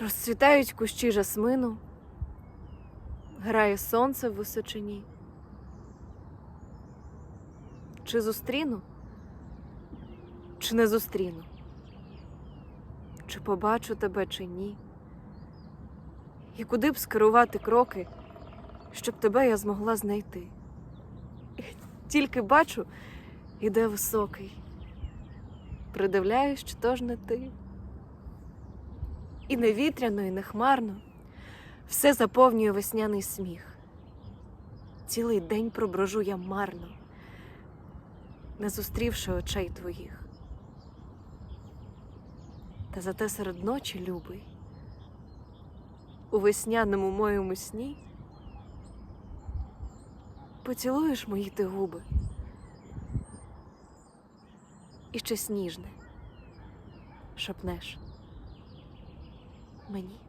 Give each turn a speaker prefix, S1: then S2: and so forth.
S1: Розцвітають кущі жасмину, грає сонце в височині. Чи зустріну, чи не зустріну? Чи побачу тебе, чи ні? І куди б скерувати кроки, щоб тебе я змогла знайти? Тільки бачу, іде високий. Придивляюсь, чи то ж не ти. І не вітряно, і не хмарно, все заповнює весняний сміх. Цілий день проброжу я марно, не зустрівши очей твоїх. Та зате серед ночі, любий, у весняному моєму сні поцілуєш мої ти губи і щось ніжне шепнеш мені.